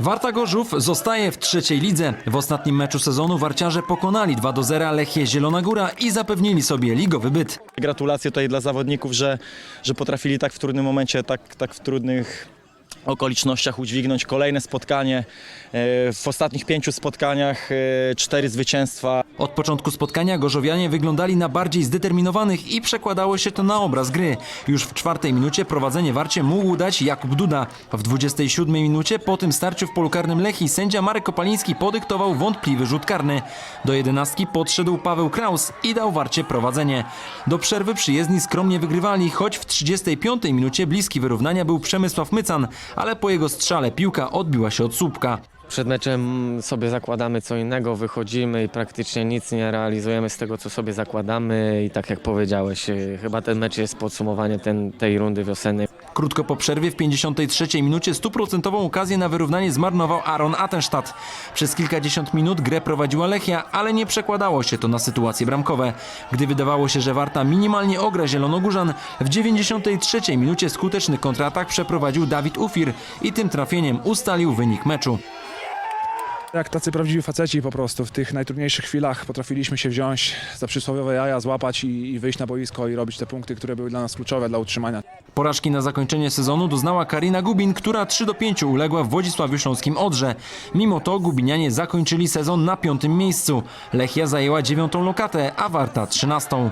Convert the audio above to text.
Warta Gorzów zostaje w trzeciej lidze. W ostatnim meczu sezonu warciarze pokonali 2 do 0 Lechię Zielona Góra i zapewnili sobie ligowy byt. Gratulacje tutaj dla zawodników, że, że potrafili tak w trudnym momencie, tak, tak w trudnych okolicznościach udźwignąć kolejne spotkanie. E, W ostatnich pięciu spotkaniach e, cztery zwycięstwa. Od początku spotkania Gorzowianie wyglądali na bardziej zdeterminowanych i przekładało się to na obraz gry. Już w czwartej minucie prowadzenie Warcie mógł dać Jakub Duda. W 27 minucie po tym starciu w polu karnym Lechii sędzia Marek Kopaliński podyktował wątpliwy rzut karny. Do jedenastki podszedł Paweł Kraus i dał Warcie prowadzenie. Do przerwy przyjezdni skromnie wygrywali, choć w 35 minucie bliski wyrównania był Przemysław Mycan, ale po jego strzale piłka odbiła się od słupka. Przed meczem sobie zakładamy co innego, wychodzimy i praktycznie nic nie realizujemy z tego, co sobie zakładamy i tak jak powiedziałeś, y, chyba ten mecz jest podsumowaniem ten, tej rundy wiosennej. Krótko po przerwie w 53 minucie stuprocentową okazję na wyrównanie zmarnował Aaron Attenstadt. Przez kilkadziesiąt minut grę prowadziła Lechia, ale nie przekładało się to na sytuacje bramkowe. Gdy wydawało się, że Warta minimalnie ogra Zielonogórzan, w 93 minucie skuteczny kontratak przeprowadził Dawid Ufir i tym trafieniem ustalił wynik meczu. Jak tacy prawdziwi faceci po prostu w tych najtrudniejszych chwilach potrafiliśmy się wziąć za przysłowiowe jaja, złapać i, i wyjść na boisko i robić te punkty, które były dla nas kluczowe dla utrzymania. Porażki na zakończenie sezonu doznała Karina Gubin, która 3 do 5 uległa w Wodzisławiu Śląskim Odrze. Mimo to Gubinianie zakończyli sezon na piątym miejscu. Lechia zajęła dziewiątą lokatę, a Warta trzynastą.